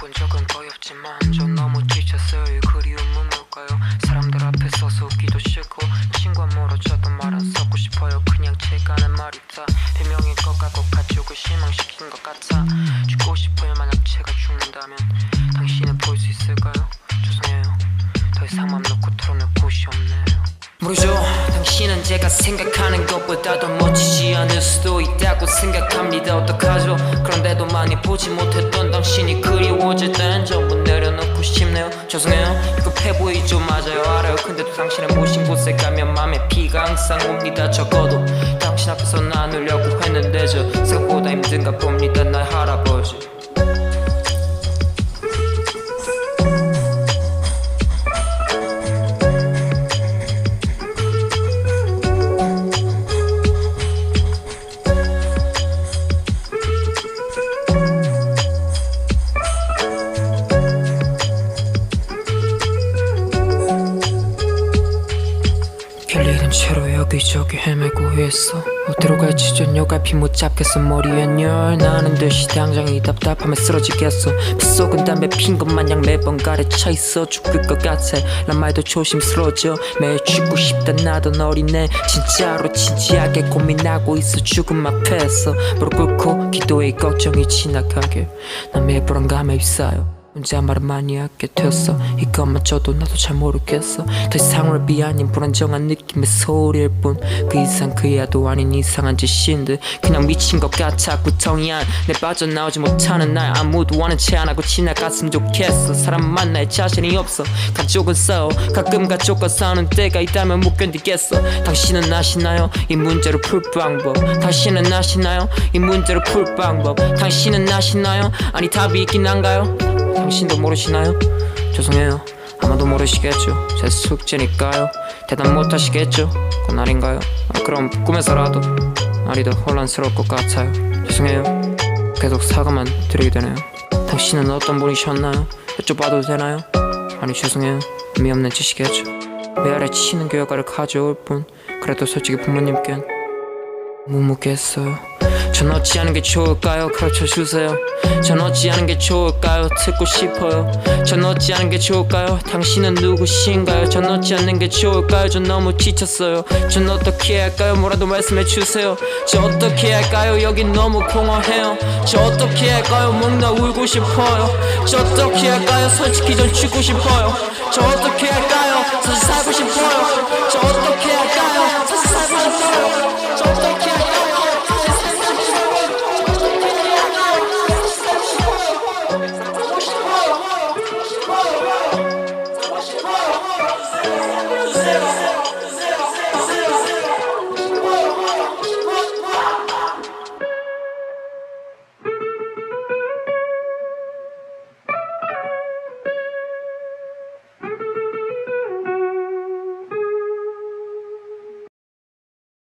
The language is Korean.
본 적은 거의 없지만 전 너무 지쳤어요. 이 그리움은 뭘까요? 사람들 앞에 서서 웃기도 싫고 친구와 멀어져도 말 안 섞고 싶어요. 그냥 제가 하는 말이 다 변명인 것 같고 가족을 실망시킨 것 같아. 죽고 싶어요. 만약 제가 죽는다면 당신은 볼 수 있을까요? 죄송해요. 더 이상 맘 놓고 털어낼 곳이 없네요. 모르죠 당신은 제가 생각하는 것보다 더 멋지지 않을 수도 있다고 생각합니다. 어떡하죠? 그런데도 많이 보지 못했던 당신이 그리워질 땐 전부 내려놓고 싶네요. 죄송해요. 비겁해 보이죠? 맞아요. 알아요. 근데도 당신의 모신 곳에 가면 맘에 피가 항상 옵니다. 적어도 당신 앞에서 나누려고 했는데 저 생각보다 힘든가 봅니다. 날 할아버지 결리는 채로 여기저기 헤매고 있어. 어디로 갈지 전혀 앞이 못 잡겠어 머리엔 열. 나는 듯이 당장 이 답답하면 쓰러지겠어. 빗속은 담배 핀 것 마냥 매번 가래 차 있어. 죽을 것 같아. 난 말도 조심스러워져. 매일 죽고 싶다 나도 어린애. 진짜로 진지하게 고민하고 있어. 죽음 앞에서 무릎 꿇고 기도해 걱정이 지나가게. 난 매일 불안감에 휩싸여 혼자 말을 많이 하게 되었어. 이것마저도 나도 잘 모르겠어. 더 이상 랩이 아닌 불안정한 느낌의 소리일 뿐. 그 이상 그야도 아닌 이상한 짓인데 그냥 미친 것 같아 구덩이 안내 빠져나오지 못하는 날 아무도 원하지 안 하고 지나갔으면 좋겠어. 사람 만날 자신이 없어. 가족은 싸워. 가끔 가족과 싸우는 때가 있다면 못 견디겠어. 당신은 아시나요? 이 문제를 풀 방법. 당신은 아시나요? 이 문제를 풀 방법. 당신은 아시나요? 아니 답이 있긴 한가요 당신도 모르시나요? 죄송해요. 아마도 모르시겠죠. 제 숙제니까요. 대답 못 하시겠죠? 그건 아닌가요? 아, 그럼 꿈에서라도 아니 더 혼란스러울 것 같아요. 죄송해요. 계속 사과만 드리게 되네요. 당신은 어떤 분이셨나요? 여쭤봐도 되나요? 아니 죄송해요. 의미 없는 짓이겠죠. 메아리 치는 결과를 가져올 뿐. 그래도 솔직히 부모님께는 묵묵했어요. 전 어찌하는 게 좋을까요? 가르쳐 주세요. 전 어찌하는 게 좋을까요? 듣고 싶어요. 전 어찌하는 게 좋을까요? 당신은 누구신가요? 전 어찌하는 게 좋을까요? 전 너무 지쳤어요. 전 어떻게 할까요? 뭐라도 말씀해 주세요. 저 어떻게 할까요? 여긴 너무 공허해요. 저 어떻게 할까요? 뭔가 울고 싶어요. 저 어떻게 할까요? 솔직히 전 죽고 싶어요. 저 어떻게 할까요? Cruzeiro!